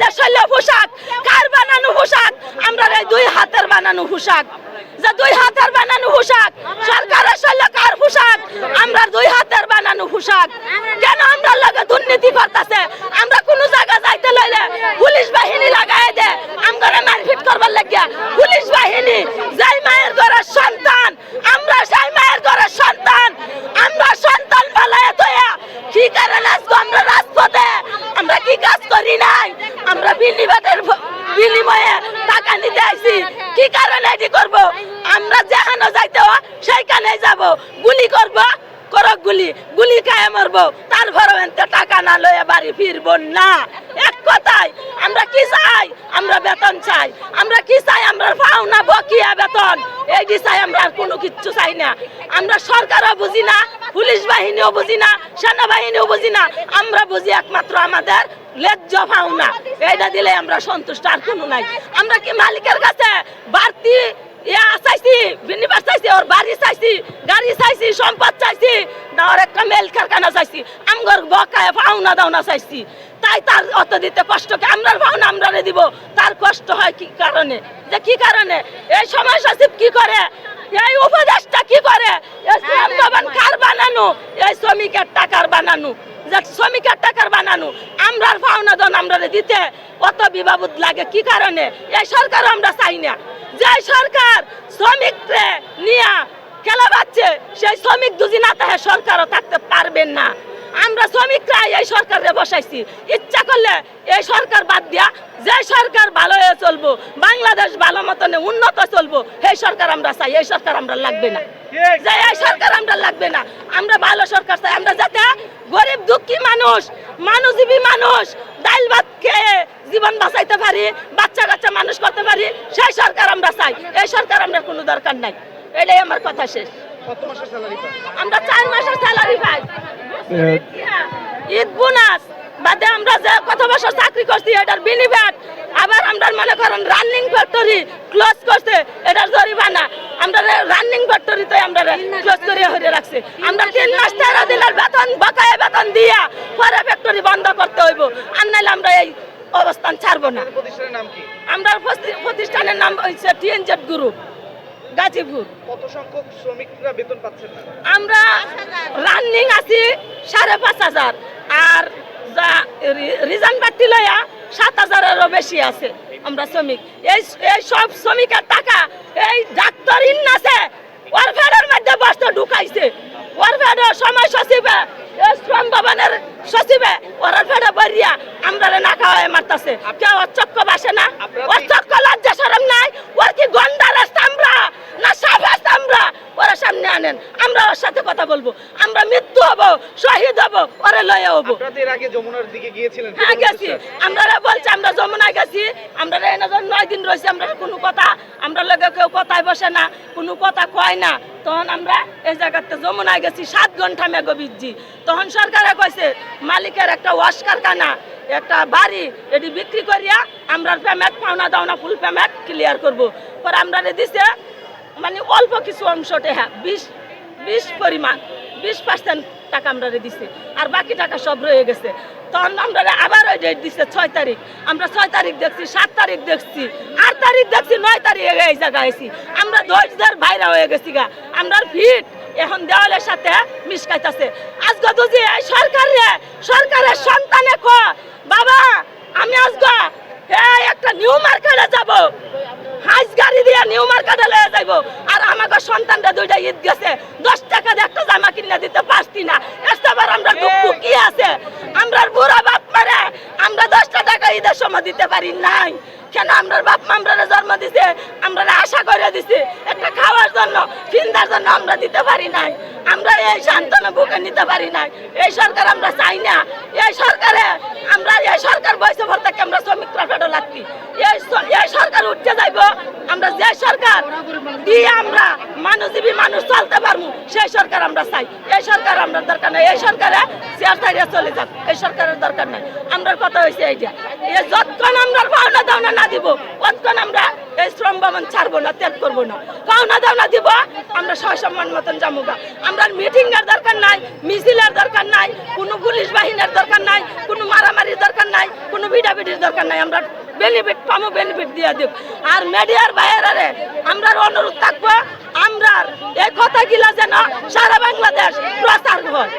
যে শৈল্য পোশাক। কার বানানো পোশাক? আমরা এই দুই হাতের বানানো পোশাক। যে দুই হাতের বানানো পোশাক, সরকারের শৈল্য কার পোশাক? আমরা দুই হাতের বানানো পোশাক। কেন আমরা লগে দুর্নীতি করতেছে আমরা কোন জায়গা যাইতে লইলে পুলিশ বাহিনী লাগাই দে আমরা মারপিট করবার লাগিয়া পুলিশ বাহিনী যাই মায়ের ঘরের সন্তান আমরা সেই মায়ের ঘরের সন্তান আমরা সন্তান পালায় তোয়া কি কারণে আজকে আমরা রাজপথে আমরা কি কাজ করি নাই আমরা বিনিবাদের বিনিময়ে টাকা নিতে আইছি কি কারণে এটি করব? আমরা যেখানে যাইতে সেইখানে যাব। গুলি করব, করক গুলি। গুলি খায় মরবো। তারপরে এনতে টাকা না লয়ে বাড়ি ফিরবো না। এক কথায়, আমরা কি চাই? আমরা বেতন চাই। আমরা কি চাই? আমরা পাও না বকিয়া বেতন। এই চাই আমরা আর কোনো কিচ্ছু চাই না। আমরা সরকারও বুঝি না, পুলিশ বাহিনীও বুঝি না, সেনাবাহিনীও বুঝি না। আমরা বুঝি একমাত্র আমাদের লেজ্জ পাও না। এইটা দিলে আমরা সন্তুষ্ট, আর কোনো নাই। আমরা কি মালিকের কাছে বাড়তি ইয়া চাইছি বিনিবার চাইছি, ওর বাড়ি চাইছি, গাড়ি চাইছি, সম্পদ চাইছি মেল কারখানা চাইছি, আমগর বকায় পাওনা দাওনা চাইছি। তাই তার অত দিতে কষ্টকে আমরা পাওনা আমরা দিব। তার কষ্ট হয় কি কারণে? যে কি কারণে? এই সময় সচিব কি করে? এই উপদেশটা কি করে? এই শ্রম কার বানানো? এই শ্রমিকের টাকার বানানো। শ্রমিকের টাকার বানানো আমরা পাওনা দন আমরা দিতে, অত বিবাবুদ লাগে কি কারণে? এই সরকার আমরা চাই না। যে সরকার শ্রমিকরে নিয়ে খেলা পাচ্ছে সেই শ্রমিক দুজি না তাহে সরকারও থাকতে পারবেন না। আমরা শ্রমিকরা এই সরকারে বসাইছি। ইচ্ছা করলে এই সরকার বাদ দিয়া যে সরকার ভালো হয়ে চলবো বাংলাদেশ ভালো মতনে উন্নত চলবো সেই সরকার আমরা চাই এই সরকার আমরা লাগবে না। যে এই সরকার আমরা লাগবে না আমরা ভালো সরকার চাই। আমরা যাতে গরিব দুঃখী মানুষ মানুষজীবী মানুষ ডাইল ভাত খেয়ে জীবন বাঁচাইতে পারি বাচ্চা কাচ্চা মানুষ করতে পারি সেই সরকার আমরা চাই। এই সরকার আমরা কোনো দরকার নাই। এটাই আমার কথা শেষ। আমরা চার মাসের স্যালারি পাই। ঈদ বোনাস। বাদে আমরা যে কত বছর চাকরি করছি এটার বিনিবাদ আবার আমরা মনে করেন রানিং ফ্যাক্টরি ক্লোজ করছে এটার জরিমানা। আমরা রানিং ফ্যাক্টরিতে আমরা ক্লোজ করে হয়ে রাখছে। আমরা তিন মাস তেরো দিনের বেতন বকায় বেতন দিয়া পরে ফ্যাক্টরি বন্ধ করতে হইব। আর নাহলে আমরা এই অবস্থান ছাড়বো না। প্রতিষ্ঠানের নাম কি? আমরা প্রতি- প্রতিষ্ঠানের নাম হচ্ছে টিএনজেড গ্রুপ গাজীপুর। কত সংখ্যক শ্রমিকরা বেতন পাচ্ছেন না? আমরা রানিং আছি সাড়ে পাঁচ হাজার আর যা রিজার্ভ বাড়তি লইয়া সাত হাজারেরও বেশি আছে আমরা শ্রমিক। এই এই সব শ্রমিকের টাকা এই ডাক্তার ইন্নাছে ওয়ারফেয়ারের মধ্যে বস্তা ঢুকাইছে। ওয়ারফেয়ারের সময় সচিবে এই শ্রম ভবনের সচিবে ওয়ারফেয়ারে বরিয়া আমরা না খাওয়ায় মারতাছে। কেউ অচক্ষ বাসে না। অচক্ষ লজ্জা সরম নাই ওর কি গন্ডা রাস্তা আমরা না সাফাস আমরা ওরা সামনে আনেন আমরা ওর সাথে কথা বলব। আমরা মৃত্যু হব শহীদ হব ওরে লয়ে হব। আপনারা তো এর আগে যমুনার দিকে গিয়েছিলেন হ্যাঁ গেছি। আমরা বলছি আমরা যমুনায় গেছি। আমরা এনে নয় দিন রয়েছি আমরা কোনো কথা আমরা লগে কেউ কথায় বসে না কোনো কথা কয় না। তখন আমরা এই জায়গাতে যমুনায় গেছি সাত ঘণ্টা মেঘবিজি তখন সরকারে কইছে মালিকের একটা ওয়াশ কারখানা একটা বাড়ি এটি বিক্রি করিয়া আমরা পেমেন্ট পাওনা দাওনা ফুল পেমেন্ট ক্লিয়ার করব। পরে আমরা দিছে মানে অল্প কিছু অংশটে হ্যাঁ বিশ বিশ পরিমাণ, বিশ পার্সেন্ট টাকা আমরা দিছি, আর বাকি টাকা সব রয়ে গেছে। তখন আমরা আবার ওই ডেট দিছে ছয় তারিখ। আমরা ছয় তারিখ দেখছি, সাত তারিখ দেখছি, আট তারিখ দেখছি, নয় তারিখ এই জায়গায় আইছি। আমরা ধৈর্যের বাইরে হয়ে গেছি গা। আমরা ফিট এখন দেওয়ালের সাথে মিসকাইতাছে আজকে দুজি, এই সরকারে সরকারের সন্তানে ক বাবা, আমি আজকে একটা নিউ মার্কেটে যাব। হাইস গাড়ি দিয়ে নিউ মার্কেটে যাইব আর আমাকে সন্তানটা দুইটা ঈদ গেছে দশ টাকা একটা জামা কিনে দিতে পারছি না। এসবার আমরা দুঃখ কি আছে? আমরা বুড়া বাপ মারে আমরা দশটা টাকা ঈদের সময় দিতে পারি নাই। কেন আমরা বাপ মা আমরা জন্ম দিছে? আমরা আশা করে দিছি। একটা খাওয়ার জন্য চিন্তার জন্য আমরা দিতে পারি নাই। আমরা এই সান্ত্বনা বুকে নিতে পারি নাই। এই সরকার আমরা চাই না। এই সরকারে আমরা এই সরকার বয়সে ভর থেকে আমরা শ্রমিকরা ফেটো লাগছি এই সরকার উঠতে যাইব। আমরা যে সরকার দিয়ে আমরা মানুষজীবী মানুষ চলতে পারব, সেই সরকার আমরা চাই। এই সরকার আমরা দরকার নাই। এই সরকারে চেয়ার থাইরে চলে যাক। এই সরকারের দরকার নাই। আমরা কথা হয়েছে এইটা। এ যতক্ষণ আমরা পাওনা দাওনা না দিব ততক্ষণ আমরা এই শ্রম ভবন ছাড়বো না, ত্যাগ করব না। পাওনা দাওনা দিব, আমরা সসম্মান মতন যাব আমরা মিটিং এর দরকার নাই, মিছিলের দরকার নাই, কোনো পুলিশ বাহিনীর দরকার নাই, কোনো মারামারির দরকার নাই, কোনো ভিডাভিডির দরকার নাই। আমরা বেনিফিট পাবো বেনিফিট দিয়ে দিব আর মিডিয়ার বাইরে আমরা অনুরোধ থাকব আমরা এই কথাগুলা যেন সারা বাংলাদেশ প্রচার হয়।